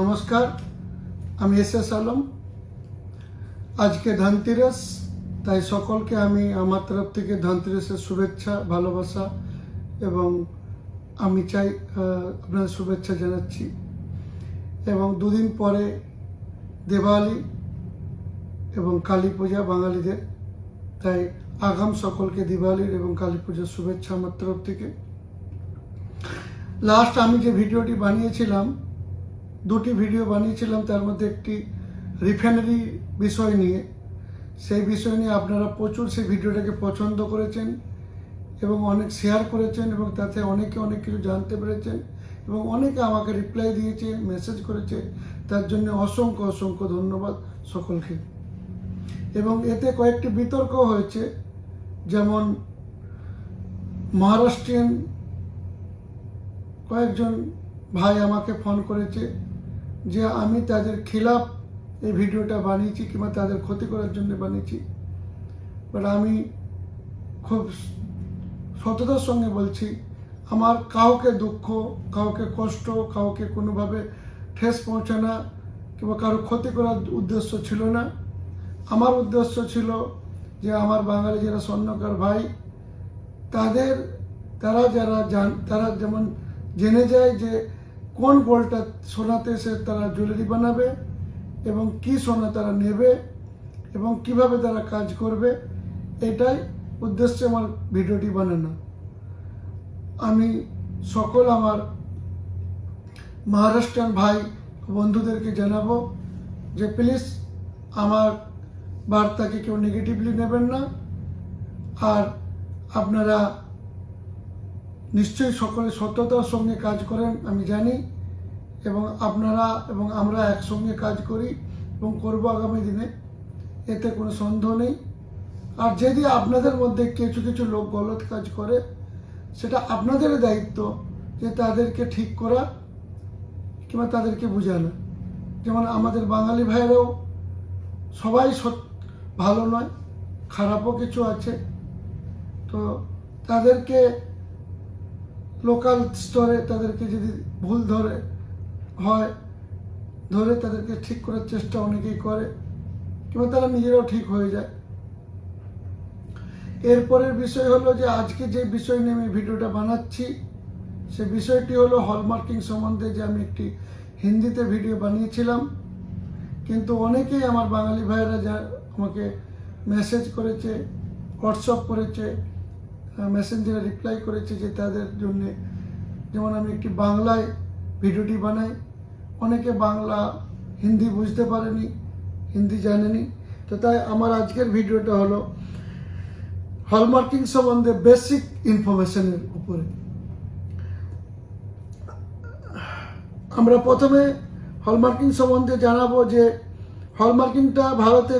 নমস্কার, আমি S S Alam. আজকে ধনতেরাস, তাই সকলকে আমি আমার তরফ থেকে ধনতেরাসের শুভেচ্ছা, ভালোবাসা এবং আমি চাই আপনাদের শুভেচ্ছা জানাচ্ছি। এবং দুদিন পরে দেওয়ালি এবং কালী পূজা বাঙালিদের। তাই আগাম সকলকে দিওয়ালির এবং কালী পূজার শুভেচ্ছা আমার তরফ থেকে। লাস্ট আমি যে ভিডিওটি বানিয়েছিলাম দুটি ভিডিও বানিয়েছিলাম, তার মধ্যে একটি রিফাইনারি বিষয় নিয়ে। সেই বিষয় নিয়ে আপনারা প্রচুর সেই ভিডিওটাকে পছন্দ করেছেন এবং অনেক শেয়ার করেছেন এবং তাতে অনেকে অনেক কিছু জানতে পেরেছেন এবং অনেকে আমাকে রিপ্লাই দিয়েছে মেসেজ করেছে। তার জন্য অসংখ্য অসংখ্য ধন্যবাদ সকলকে। এবং এতে কয়েকটি বিতর্ক হয়েছে, যেমন মহারাষ্ট্রিয়ান কয়েকজন ভাই আমাকে ফোন করেছে যে আমি তাদের খিলাফ এই ভিডিওটা বানিয়েছি কিংবা তাদের ক্ষতি করার জন্য বানিয়েছি। বাট আমি খুব সততার সঙ্গে বলছি, আমার কাউকে দুঃখ, কাউকে কষ্ট, কাউকে কোনোভাবে ঠেস পৌঁছানো কিংবা কারও ক্ষতি করার উদ্দেশ্য ছিল না। আমার উদ্দেশ্য ছিল যে আমার বাঙালি যারা স্বর্ণকার ভাই, তাদের, তারা যারা জান, তারা যেমন জেনে যায় যে কোন গোলটা সোনাতে সে তারা জুয়েলারি বানাবে এবং কি সোনা তারা নেবে এবং কীভাবে তারা কাজ করবে, এটাই উদ্দেশ্যে আমার ভিডিওটি বানানো। আমি সকল আমার মহারাষ্ট্রান ভাই বন্ধুদেরকে জানাব যে প্লিজ আমার বার্তাকে কেউ নেগেটিভলি নেবেন না। আর আপনারা নিশ্চয়ই সকলে সততার সঙ্গে কাজ করেন, আমি জানি। এবং আপনারা এবং আমরা একসঙ্গে কাজ করি এবং করব আগামী দিনে। এতে কোনো সন্দেহ নেই। আর যদি আপনাদের মধ্যে কিছু কিছু লোক গলত কাজ করে, সেটা আপনাদের দায়িত্ব যে তাদেরকে ঠিক করা কিংবা তাদেরকে বোঝানো। যেমন আমাদের বাঙালি ভাইয়েরাও সবাই ভালো নয়, খারাপও কিছু আছে। তো তাদেরকে লোকাল স্তরে তাদেরকে যদি ভুল ধরে, হয়, ধরে তাদেরকে ঠিক করার চেষ্টা অনেকেই করে, কিংবা তারা নিজেরাও ঠিক হয়ে যায়। এরপরের বিষয় হলো যে, আজকে যে বিষয় নিয়ে আমি ভিডিওটা বানাচ্ছি, সে বিষয়টি হলো হলমার্কিং সম্বন্ধে যে আমি একটি হিন্দিতে ভিডিও বানিয়েছিলাম। কিন্তু অনেকেই আমার বাঙালি ভাইয়েরা যা আমাকে মেসেজ করেছে হোয়াটসঅ্যাপ করেছে মেসেঞ্জারে রিপ্লাই করেছে যে তাদের জন্যে, যেমন আমি একটি বাংলায় ভিডিওটি বানাই, অনেকে বাংলা, হিন্দি বুঝতে পারেনি, হিন্দি জানেনি। তো তাই আমার আজকের ভিডিওটা হলো হলমার্কিং সম্বন্ধে বেসিক ইনফরমেশনের উপরে। আমরা প্রথমে হলমার্কিং সম্বন্ধে জানাব যে হলমার্কিংটা ভারতে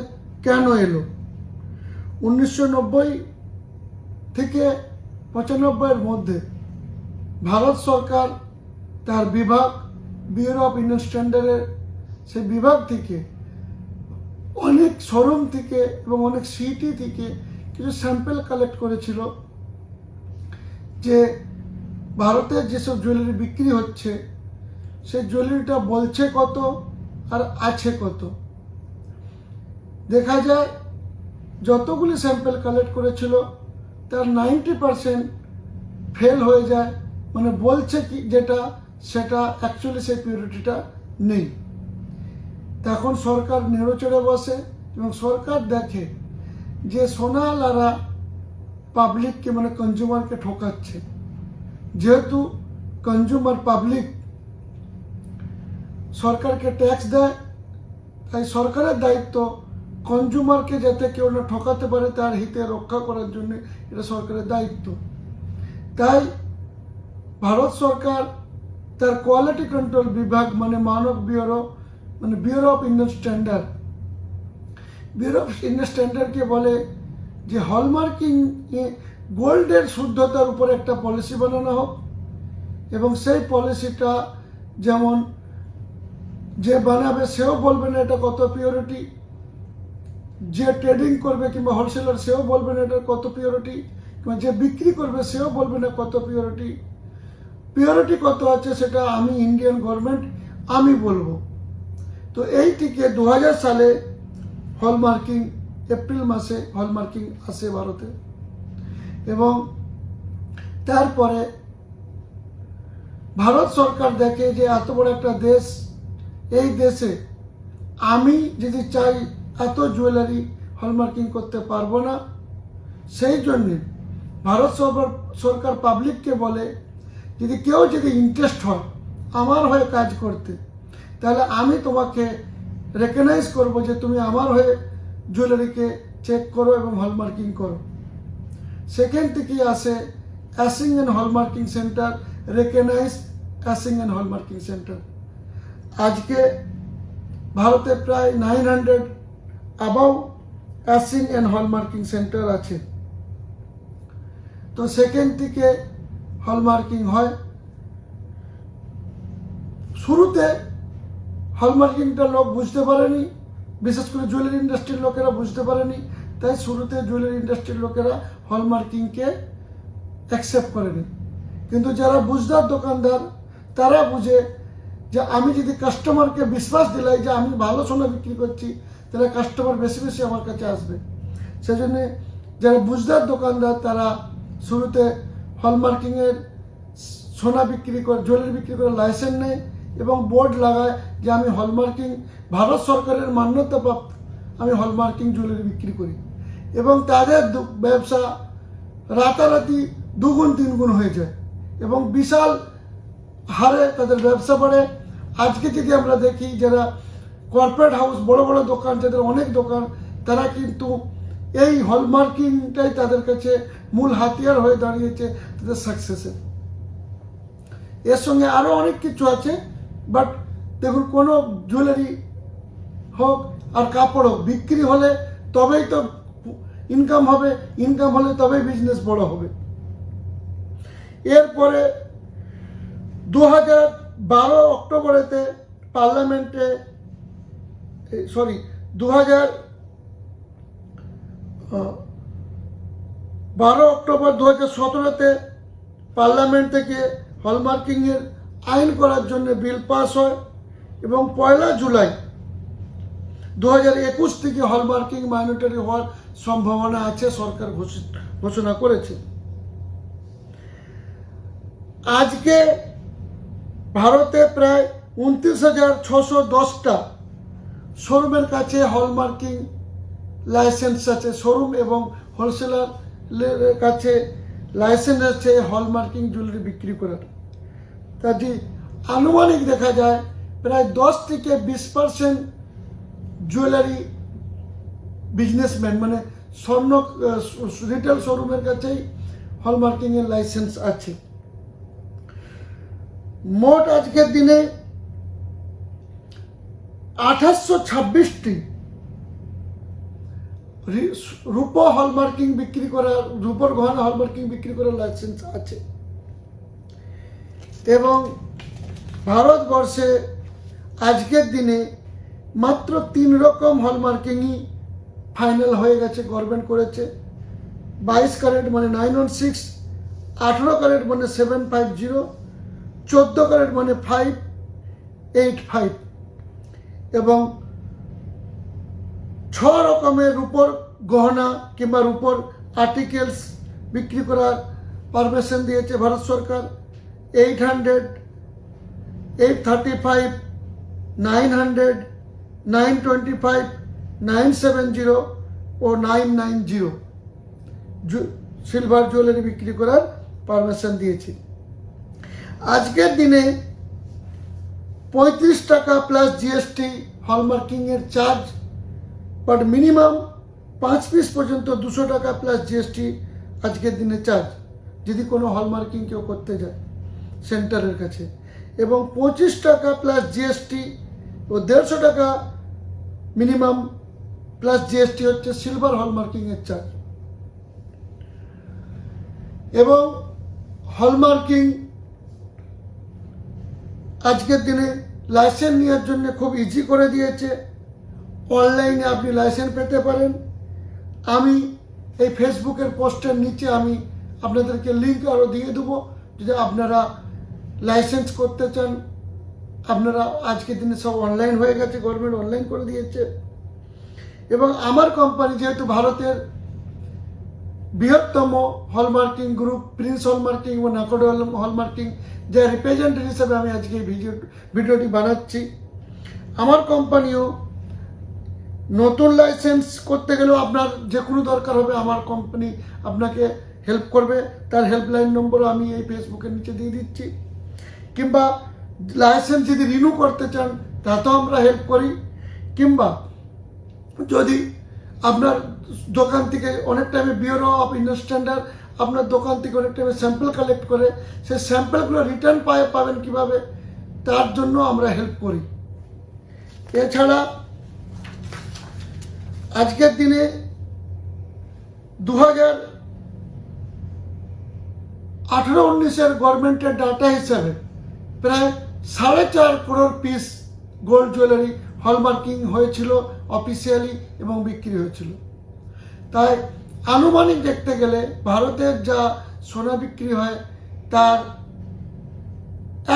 কেন এলো? উনিশশো নব্বই থেকে পঁচানব্বইয়ের মধ্যে ভারত সরকার তার বিভাগ ব্যুরো অফ ইন্ডিয়ান স্ট্যান্ডার্ডের সেই বিভাগ থেকে অনেক শোরুম থেকে এবং অনেক সিটি থেকে কিছু স্যাম্পেল কালেক্ট করেছিল যে ভারতে যেসব জুয়েলারি বিক্রি হচ্ছে, সেই জুয়েলারিটা বলছে কত আর আছে কত। দেখা যায় যতগুলি স্যাম্পেল কালেক্ট করেছিল তার নাইনটি পারসেন্ট ফেল হয়ে যায়। মানে বলছে কি যেটা, সেটা অ্যাকচুয়ালি সেই পিউরিটিটা নেই। তখন সরকার নেড়োচড়ে বসে এবং সরকার দেখে যে সোনালারা পাবলিককে মানে কনজিউমারকে ঠকাচ্ছে। যেহেতু কনজিউমার পাবলিক সরকারকে ট্যাক্স দেয়, তাই সরকারের দায়িত্ব কনজিউমারকে যাতে কেউ না ঠকাতে পারে তার হিতে রক্ষা করার জন্য এটা সরকারের দায়িত্ব। তাই ভারত সরকার তার কোয়ালিটি কন্ট্রোল বিভাগ মানে মানব ব্যুরো মানে bureau of Indian standard, bureau of Indian স্ট্যান্ডার্ডকে বলে যে হলমার্কিং গোল্ডের শুদ্ধতার উপর একটা পলিসি বানানো হোক এবং সেই পলিসিটা যেমন যে বানাবে সেও বলবে না এটা কত পিওরিটি যে ট্রেডিং করবে কিংবা হোলসেলার সেও বলবে না এটা কত পিওরিটি কিংবা যে বিক্রি করবে সেও বলবে না কত পিওরিটি পিওরিটি কত আছে সেটা আমি ইন্ডিয়ান গভর্নমেন্ট আমি বলব। তো এইটিকে দু হাজার সালে হলমার্কিং এপ্রিল মাসে হলমার্কিং আসে ভারতে। এবং তারপরে ভারত সরকার দেখে যে এত বড় একটা দেশ, এই দেশে আমি যদি চাই এত জুয়েলারি হলমার্কিং করতে পারব না। সেই জন্যে ভারত সরকার পাবলিককে বলে, যদি কেউ যদি ইন্টারেস্ট হয়, আমার হয়ে কাজ করতে, তাহলে আমি তোমাকে রেকগনাইজ করব যে তুমি আমার হয়ে জুয়েলারিকে চেক করো এবং হলমার্কিং করো। সেখান থেকেই আসে assaying and hallmarking centre recognise assaying and hallmarking centre আজকে ভারতে প্রায় nine hundred above assaying and hallmarking centre আছে। তো সেখান থেকে হলমার্কিং হয়। শুরুতে হলমার্কিংটা লোক বুঝতে পারেনি, বিশেষ করে জুয়েলারি ইন্ডাস্ট্রির লোকেরা বুঝতে পারেনি, তাই শুরুতে জুয়েলারি ইন্ডাস্ট্রির লোকেরা হলমার্কিংকে অ্যাকসেপ্ট করেনি। কিন্তু যারা বুঝদার দোকানদার, তারা বুঝে যে আমি যদি কাস্টমারকে বিশ্বাস দিলাই যে আমি ভালো সোনা বিক্রি করছি তাহলে কাস্টমার বেশি বেশি আমার কাছে আসবে। সেজন্য যারা বুঝদার দোকানদার, তারা শুরুতে হলমার্কিংয়ের সোনা বিক্রি করে, জুয়েলারি বিক্রি করে লাইসেন্স নেয় এবং বোর্ড লাগায় যে আমি হলমার্কিং ভারত সরকারের মান্যতা প্রাপ্ত আমি হলমার্কিং জুয়েলারি বিক্রি করি। এবং তাদের ব্যবসা রাতারাতি দুগুণ, তিনগুণ হয়ে যায় এবং বিশাল হারে তাদের ব্যবসা বাড়ে। আজকে যদি আমরা দেখি যারা কর্পোরেট হাউস বড় বড় দোকান, যাদের অনেক দোকান, তারা কিন্তু এই হলমার্কিংটাই তাদের কাছে মূল হাতিয়ার হয়ে দাঁড়িয়েছে তাদের সাকসেসের এর সঙ্গে আরও অনেক কিছু আছে বাট দেখুন, কোনো জুয়েলারি হোক আর কাপড় হোক, বিক্রি হলে তবেই তো ইনকাম হবে ইনকাম হলে তবেই বিজনেস বড় হবে। এরপরে দু হাজার বারো অক্টোবরেতে পার্লামেন্টে সরি দু হাজার বারো অক্টোবর দু হাজার সতেরোতে পার্লামেন্ট থেকে হলমার্কিংয়ের আইন করার জন্য বিল পাস হয় এবং পয়লা জুলাই দু একুশ থেকে হলমার্কিং মাইনরিটারি হওয়ার সম্ভাবনা আছে, সরকার ঘোষণা করেছে। আজকে ভারতে প্রায় উনত্রিশ হাজার ছশো দশটা শোরুমের কাছে হলমার্কিং লাইসেন্স আছে, শোরুম এবং হোলসেলার কাছে লাইসেন্স আছে হলমার্কিং জুয়েলারি বিক্রি করার। কাজে আনুমানিক দেখা যায় প্রায় দশ থেকে বিশ পার্সেন্ট জুয়েলারি বিজনেসম্যান মানে স্বর্ণ রিটেল শোরুমের কাছেই হলমার্কিংয়ের লাইসেন্স আছে। মোট আজকের দিনে আঠাশশো ছাব্বিশটি রূপো হলমার্কিং বিক্রি করার রূপোর গহনা হলমার্কিং বিক্রি করার লাইসেন্স আছে। এবং ভারতবর্ষে আজকের দিনে মাত্র তিন রকম হলমার্কিংই ফাইনাল হয়ে গেছে গভর্নমেন্ট করেছে। বাইশ ক্যারেট মানে নাইন ওয়ান সিক্স আঠেরো ক্যারেট মানে সেভেন ফাইভ জিরো চোদ্দ ক্যারেট মানে ফাইভ এইট ফাইভ এবং ছ রকমের রূপোর গহনা কিংবা রূপোর আর্টিকেলস বিক্রি করার পারমিশন দিয়েছে ভারত সরকার। Eight hundred eight thirty five nine hundred nine twenty five nine seven zero ও nine nine zero silver jewellery বিক্রি করার পারমিশন দিয়েছে। আজকের দিনে পঁয়ত্রিশ টাকা প্লাস জিএসটি হলমার্কিংয়ের চার্জ বাট মিনিমাম পাঁচ পিস পর্যন্ত দুশো টাকা প্লাস জিএসটি আজকের দিনে চার্জ যদি কোনো হলমার্কিং কেউ করতে যায় সেন্টারের কাছে। এবং পঁচিশ টাকা প্লাস জিএসটি ও দেড়শো টাকা মিনিমাম প্লাস জিএসটি হচ্ছে সিলভার হলমার্কিংয়ের চার্জ এবং হলমার্কিং আজকের দিনে লাইসেন্স নেওয়ার জন্য খুব ইজি করে দিয়েছে। অনলাইনে আপনি লাইসেন্স পেতে পারেন। আমি এই ফেসবুকের পোস্টের নিচে আমি আপনাদেরকে লিঙ্ক আরও দিয়ে দেবো, যদি আপনারা লাইসেন্স করতে চান। আপনারা আজকের দিনে সব অনলাইন হয়ে গেছে গভর্নমেন্ট অনলাইন করে দিয়েছে। এবং আমার কোম্পানি যেহেতু ভারতের বৃহত্তম হলমার্কিং গ্রুপ, প্রিন্স হলমার্কিং এবং নাকোড হলমার্কিং, যে রিপ্রেজেন্টেটিভ হিসেবে আমি আজকে এই ভিডিও, ভিডিওটি বানাচ্ছি। আমার কোম্পানিও নতুন লাইসেন্স করতে গেলেও আপনার যে কোনো দরকার হবে, আমার কোম্পানি আপনাকে হেল্প করবে। তার হেল্পলাইন নম্বর আমি এই ফেসবুকের নিচে দিয়ে দিচ্ছি। কিংবা লাইসেন্স যদি রিনিউ করতে চান, তাতেও আমরা হেল্প করি। কিংবা যদি আপনার দোকান থেকে অনেক টাইমে বিউরো অফ ইন্ডাস্ট্যান্ডার আপনার দোকান থেকে অনেক টাইমে স্যাম্পল কালেক্ট করে, সেই স্যাম্পলগুলো রিটার্ন পায়, পাবেন কীভাবে? তার জন্য আমরা হেল্প করি। এছাড়া আজকের দিনে দু হাজার আঠেরো উনিশের গভর্নমেন্টের ডাটা হিসাবে প্রায় সাড়ে চার crore piece gold jewellery hallmarking হয়েছিল অফিসিয়ালি এবং বিক্রি হয়েছিল। তাই আনুমানিক দেখতে গেলে ভারতের যা সোনা বিক্রি হয়, তার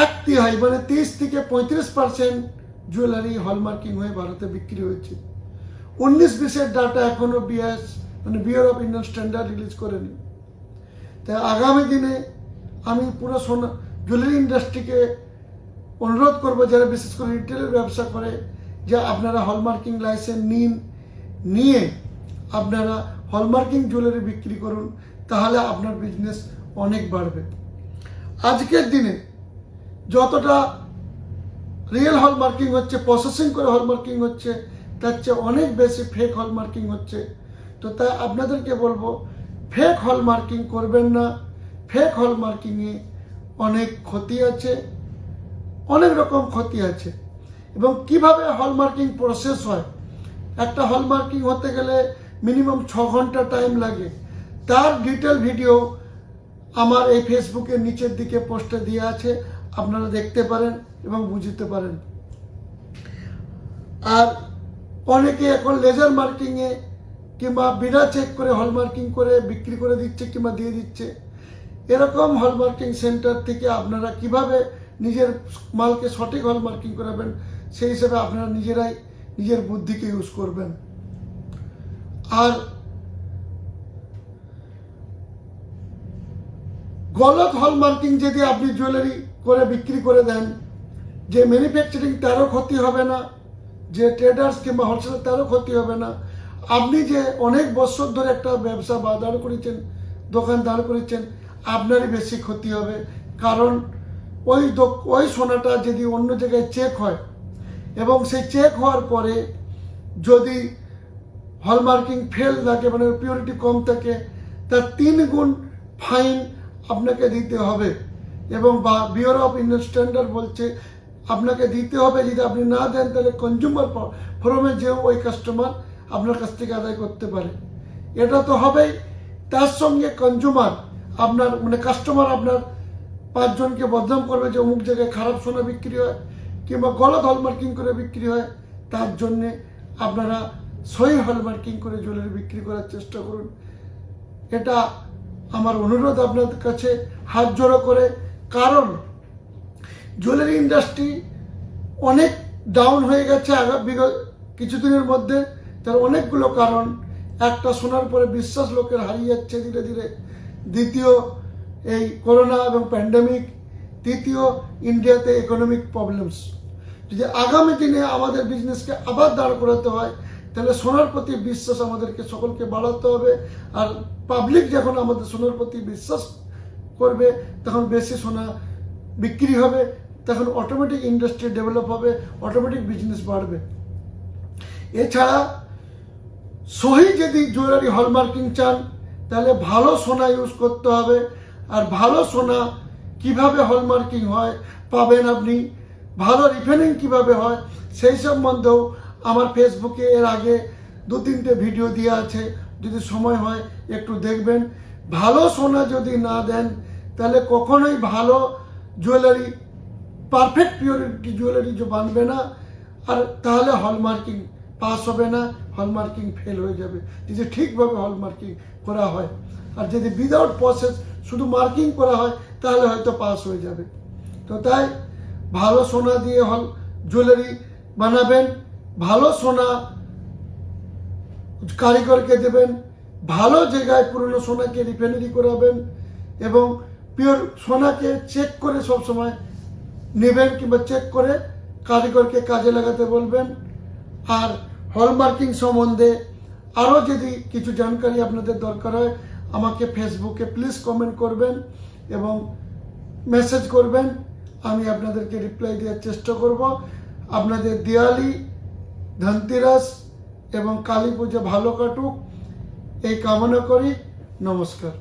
এক তিহাই মানে তিরিশ থেকে পঁয়ত্রিশ পার্সেন্ট জুয়েলারি হলমার্কিং হয়ে ভারতে বিক্রি হয়েছে। উনিশ বিশের ডাটা এখনও বিএস মানে bureau of Indian standard release করেনি। তাই আগামী দিনে আমি পুরো সোনা জুয়েলারি ইন্ডাস্ট্রিকে অনুরোধ করব যারা বিশেষ করে রিটেলের ব্যবসা করে, যে আপনারা হলমার্কিং লাইসেন্স নিন, নিয়ে আপনারা হলমার্কিং জুয়েলারি বিক্রি করুন, তাহলে আপনার বিজনেস অনেক বাড়বে। আজকের দিনে যতটা রিয়েল হলমার্কিং হচ্ছে প্রসেসিং করে হলমার্কিং হচ্ছে, তার চেয়ে অনেক বেশি ফেক হলমার্কিং হচ্ছে। তো তাই আপনাদেরকে বলব ফেক হলমার্কিং করবেন না। ফেক হলমার্কিংয়ে অনেক ক্ষতি আছে, অনেক রকম ক্ষতি আছে। এবং কীভাবে হলমার্কিং প্রসেস হয়? একটা হলমার্কিং হতে গেলে মিনিমাম ছ ঘণ্টা টাইম লাগে। তার ডিটেল ভিডিও আমার এই ফেসবুকের নিচের দিকে পোস্টে দিয়ে আছে। আপনারা দেখতে পারেন এবং বুঝতে পারেন। আর অনেকে এখন লেজার মার্কিংয়ে কিংবা বিনা চেক করে হলমার্কিং করে বিক্রি করে দিচ্ছে কিংবা দিয়ে দিচ্ছে। এরকম হলমার্কিং সেন্টার থেকে আপনারা কীভাবে নিজের মালকে সঠিক হলমার্কিং করাবেন, সেই হিসেবে আপনারা নিজেরাই নিজের বুদ্ধিকে ইউজ করবেন। আর গলত হলমার্কিং যদি আপনি জুয়েলারি করে বিক্রি করে দেন, যে ম্যানুফ্যাকচারিং তারও ক্ষতি হবে না, যে ট্রেডার্স কিংবা হোলসেলার তারও ক্ষতি হবে না। আপনি যে অনেক বছর ধরে একটা ব্যবসা বা দাঁড় করেছেন, দোকান দাঁড় করেছেন, আপনারই বেশি ক্ষতি হবে। কারণ ওই ওই সোনাটা যদি অন্য জায়গায় চেক হয়, এবং সেই চেক হওয়ার পরে যদি হলমার্কিং ফেল থাকে মানে পিওরিটি কম থাকে, তার তিন গুণ ফাইন আপনাকে দিতে হবে। এবং বা বিউরো অফ ইন্ডিয়ান স্ট্যান্ডার্ড বলছে, আপনাকে দিতে হবে, যদি আপনি না দেন, তাহলে কনজিউমার ফোরামে যেও ওই কাস্টমার আপনার কাছ থেকে আদায় করতে পারে। এটা তো হবেই, তার সঙ্গে কনজিউমার আপনার মানে কাস্টমার আপনার পাঁচজনকে বদনাম করবে যে অমুক জায়গায় খারাপ সোনা বিক্রি হয়, কিংবা গলত হলমার্কিং করে বিক্রি হয়, তার জন্যে আপনারা সহি হলমার্কিং করে জুয়েলারি বিক্রি করার চেষ্টা করুন। এটা আমার অনুরোধ আপনাদের কাছে, হাত জোড়ো করে। কারণ জুয়েলারি ইন্ডাস্ট্রি অনেক ডাউন হয়ে গেছে বিগত কিছুদিনের মধ্যে। তার অনেকগুলো কারণ। একটা শোনার পরে বিশ্বাস লোকের হারিয়ে যাচ্ছে ধীরে ধীরে। দ্বিতীয়, এই করোনা এবং প্যান্ডেমিক তৃতীয় ইন্ডিয়াতে ইকোনমিক প্রবলেমস যদি আগামী দিনে আমাদের বিজনেসকে আবার দাঁড় করাতে হয় তাহলে সোনার প্রতি বিশ্বাস আমাদেরকে সকলকে বাড়াতে হবে। আর পাবলিক যখন আমাদের সোনার প্রতি বিশ্বাস করবে, তখন বেশি সোনা বিক্রি হবে, তখন অটোমেটিক ইন্ডাস্ট্রি ডেভেলপ হবে অটোমেটিক বিজনেস বাড়বে। এছাড়া সহি যদি জুয়েলারি হলমার্কিং চান, তাহলে ভালো সোনা ইউজ করতে হবে। আর ভালো সোনা কীভাবে হলমার্কিং হয়, পাবেন আপনি, ভালো রিফাইনিং কীভাবে হয়, সেই সম্বন্ধেও আমার ফেসবুকে এর আগে দু তিনটে ভিডিও দেওয়া আছে, যদি সময় হয় একটু দেখবেন। ভালো সোনা যদি না দেন, তাহলে কখনোই ভালো জুয়েলারি পারফেক্ট পিওরিটি জুয়েলারি যে বানবে না, আর তাহলে হলমার্কিং পাস হবে না হলমার্কিং ফেল হয়ে যাবে। যদি ঠিকভাবে হলমার্কিং করা হয়, আর যদি উইদাউট প্রসেস শুধু মার্কিং করা হয়, তাহলে হয়তো পাস হয়ে যাবে। তো তাই ভালো সোনা দিয়ে হল জুয়েলারি বানাবেন। ভালো সোনা কারিগরকে দেবেন, ভালো জায়গায় পুরনো সোনাকে রিফাইনারি করাবেন এবং পিওর সোনাকে চেক করে সব সময় নেবেন কিংবা চেক করে কারিগরকে কাজে লাগাতে বলবেন। আর হলমার্কিং সম্বন্ধে আরও যদি কিছু জানকারি আপনাদের দরকার হয়, আমাকে ফেসবুকে প্লিজ কমেন্ট করবেন এবং মেসেজ করবেন। আমি আপনাদেরকে রিপ্লাই দেওয়ার চেষ্টা করব। আপনাদের দিওয়ালি ধনতেরাস এবং কালী পুজো ভালো কাটুক। এই কামনা করি। নমস্কার।